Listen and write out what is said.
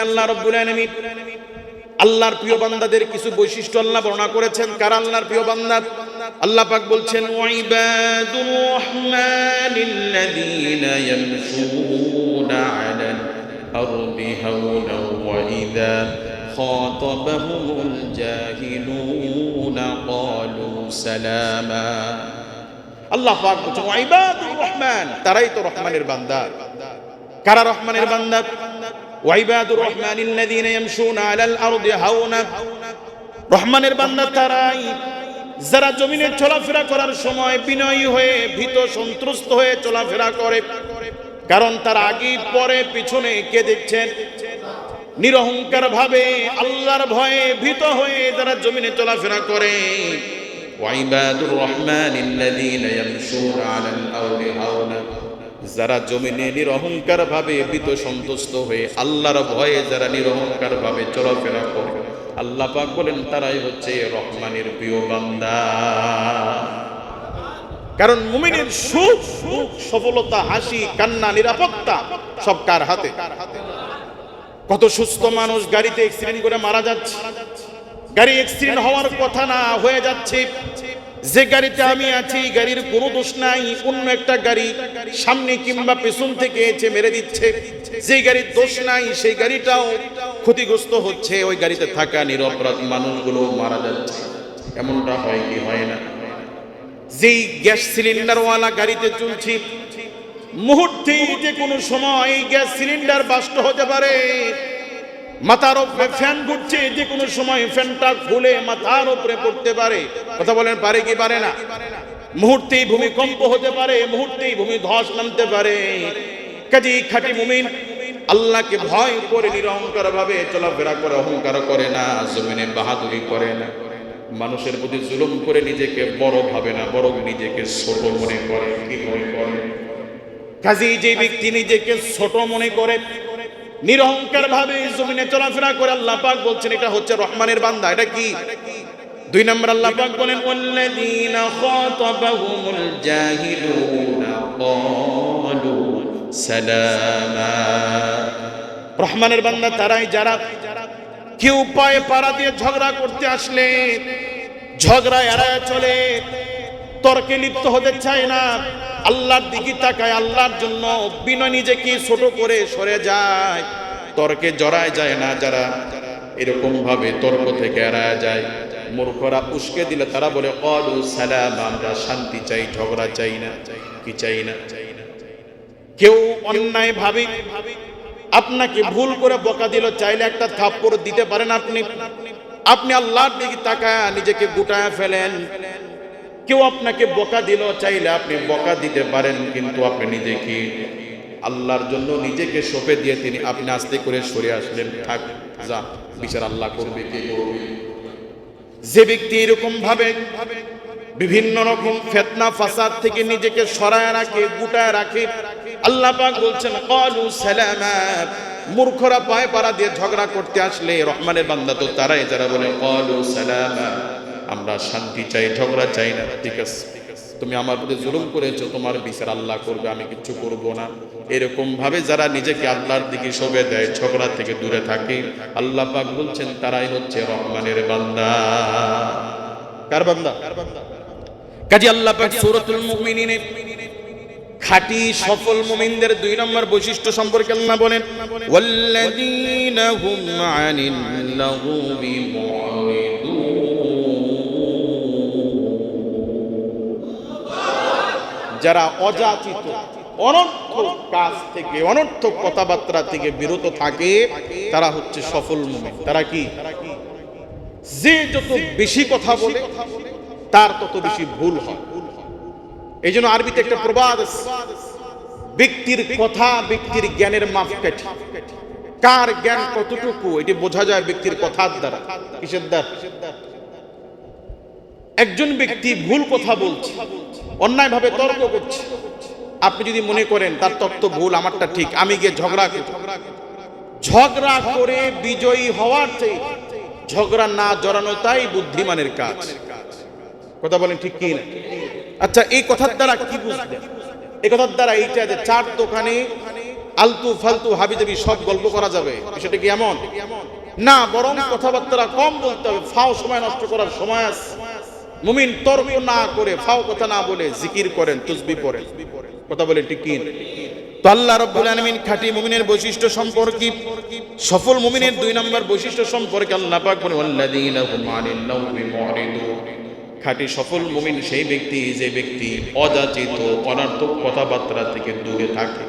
আল্লাহ আল্লাহর প্রিয় বান্দাদের কিছু বৈশিষ্ট্য আল্লাহ বর্ণনা করেছেন। কারা আল্লাহর প্রিয় বান্দা? আল্লাহ পাক বলছেন আল্লাহ পাক বলছেন রহমান, তারাই তো রহমানের বান্দা। কারা রহমানের বান্দা? ওয়াইবাদুর রহমানিল্লাযীনা ইয়ামশুনা আলাল আরদি হাওনা। রহমানের বান্দা তারাই, যারা জমিনে চলাফেরা করার সময় বিনয়ী হয়ে, ভীত সন্ত্রস্ত হয়ে চলাফেরা করে, কারণ তার আগে পরে পিছনে কে দেখছেন? নিরহংকার ভাবে, আল্লাহর ভয়ে ভীত হয়ে যারা জমিনে চলাফেরা করে। ওয়াইবাদুর রহমানিল্লাযীনা ইয়ামশুনা আলাল আরদি হাওনা। যারা জমিনে নিরহংকার ভাবে ভীত সন্তুষ্ট হয়ে আল্লাহর ভয়ে যারা নিরহংকার ভাবে চলাফেরা করে, আল্লাহ পাক বলেন, তারাই হচ্ছে রহমানের প্রিয় বান্দা। কারণ মুমিনের সুখ সুখ, সফলতা, হাসি, কান্না, নিরাপত্তা সব কার হাতে? কত সুস্থ মানুষ গাড়িতে অ্যাক্সিডেন্ট করে মারা যাচ্ছে। গাড়ি অ্যাক্সিডেন্ট হওয়ার কথা না হয়ে যাচ্ছে। যে গাড়িতে আমি আছি, গাড়ির কোনো দোষ নাই, অন্য একটা গাড়ি সামনে কিংবা পেছন থেকে এসে মেরে দিচ্ছে। যে গাড়ির দোষ নাই, সেই গাড়িটাও ক্ষতিগ্রস্ত হচ্ছে। ওই গাড়িতে থাকা নিরপরাধ মানুষগুলো মারা যাচ্ছে। এমনটা হয় কি হয় না? যেই গ্যাস সিলিন্ডারওয়ালা গাড়িতে চলছি, মুহূর্তে যে কোনো সময় গ্যাস সিলিন্ডার বাস্ট হতে পারে। মাথার উপরে ফ্যান ঘুরছে, যে কোনো সময় ফ্যানটা খুলে মাথার উপরে পড়তে পারে। কথা বলেন, পারে কি পারে না? মুহূর্তেই ভূমিকম্প হতে পারে, মুহূর্তেই ভূমি ধস নামতে পারে। কাজে খাঁটি মুমিন, আল্লাহকে ভয় করে নিরহংকার ভাবে চলাফেরা করে, অহংকার করে না, জমিনে বাহাদুরি করে না। মানুষের প্রতি জুলুম করে নিজেকে বড় ভাবে না, বরং নিজেকে ছোট মনে করে। কি মনে করে? কাজী যে ব্যক্তি নিজেকে ছোট মনে করে নিরহংকার ভাবে জমিনে চলাফেরা করে আল্লাহ পাক বলছেন, এটা হচ্ছে রহমানের বান্দা, এটা কি? দুই নম্বর আল্লাহ পাক বলেন, ওয়াল্লাযীনা খাতাবাহুমুল জাহিলুনা ক্বালু সালামা। রহমানের বান্দা, তারাই যারা কেউ পায়ে পাড়া দিয়ে ঝগড়া করতে আসলে ঝগড়া এড়ায় চলে তর্কে লিপ্ত হতে চায় না। আল্লাহর দিকে তাকায়, আল্লাহর জন্য বিনয় নিজেকে ছোট করে সরে যায়। তর্কে জড়ায় যায় না যারা। এরকম ভাবে তর্ক থেকে এড়ায় যায়। মূর্খরা উস্কে দিলে তারা বলে অলু সালাম, আমরা শান্তি চাই, ঝগড়া চাই না। কি চাই না? কেউ অন্যায় ভাবে। আপনাকে ভুল করে বকা দিল, চাইলে একটা থাপ্পড় দিতে পারেন আপনি। আপনি আল্লাহর দিকে তাকায় নিজেকে গুটায় ফেলেন। কেউ আপনাকে বকা দিল চাইলে আপনি বকা দিতে পারেন, কিন্তু আপনি নিজেকে আল্লাহর জন্য নিজেকে সঁপে দিয়ে তিনি আপনি আস্তে করে সরে আসলেন। থাক, যা, বিচার আল্লাহ করবে, কে করবে? যে ব্যক্তি এরকম ভাবে বিভিন্ন রকম ফেতনা, ফাসাদ থেকে নিজেকে সরায় রাখে, গুটায় রাখে, আল্লাহ পাক বলছেন, কলু সালামা। মূর্খরা পায়ে পাড়া দিয়ে ঝগড়া করতে আসলে রহমানের বান্দা তো তারাই, যারা বলে, কলু সালামা। আমরা শান্তি চাই, ঝগড়া চাই না, ঠিক আছে? তুমি আমার প্রতি জুলুম করেছ, তোমার বিচার আল্লাহ করবে, আমি কিচ্ছু করব না। এরকম ভাবে যারা নিজেকে আল্লাহর দিকে সবে দেয়, ঝগড়া থেকে দূরে থাকে, আল্লাহ পাক বলছেন, তারাই হচ্ছে রহমানের বান্দা। কার বান্দা? কাজী আল্লাহ পাক সূরাতুল মুমিনিনে খাঁটি সফল মুমিনদের দুই নম্বর বৈশিষ্ট্য সম্পর্কে আল্লাহ বলেন, ওয়াল্লাযীনা হুম আনিল লাগুবি যারা অযাচিত অনর্থক কাজ থেকে অনর্থক কথাবার্তা থেকে বিরত থাকে, তারা হচ্ছে সফল মুমিন। তারা কি? যে যত বেশি কথা বলে, তার তত বেশি ভুল হয়। এই জন্য আরবিতে একটা প্রবাদ ব্যক্তির কথা ব্যক্তির জ্ঞানের মাপকাঠি। কার জ্ঞান কতটুকু? এটি বোঝা যায় ব্যক্তির কথার দ্বারা, কিসের দ্বারা? একজন ব্যক্তি ভুল কথা বলছে অন্যায় ভাবে তর্ক করছে। আপনি যদি মনে করেন তার তত্ত্ব ভুল আমারটা ঠিক আমি গিয়ে ঝগড়া ঝগড়া করে বিজয়ী হওয়ার চেয়ে ঝগড়া না জড়ানো তাই বুদ্ধিমানের কাজ। কথা বলেন ঠিক কি না আচ্ছা এই কথার দ্বারা কি বুঝলেন? এই কথার দ্বারা এইটা যে চার দোকানে আলতু ফালতু হাবিজাবি সব গল্প করা যাবে। বিষয়টা কি এমন? না বরং কথাবার্তা কম বলতে হবে। ফাও সময় নষ্ট করার সময় আছে। মুমিন তর্ক না করে, ফাও কথা না বলে জিকির করেন, তুসবি পড়েন। কথা বলে কি তো আল্লাহ রব্বুল আলামিন খাঁটি মুমিনের বৈশিষ্ট্য সম্পর্কে, সফল মুমিনের দুই নম্বর বৈশিষ্ট্য সম্পর্কে আল্লাহ পাক নাওমি মুরিদুন খাঁটি সফল মুমিন সেই ব্যক্তি, যে ব্যক্তি অযাচিত, অনার্থক কথাবার্তা থেকে দূরে থাকে।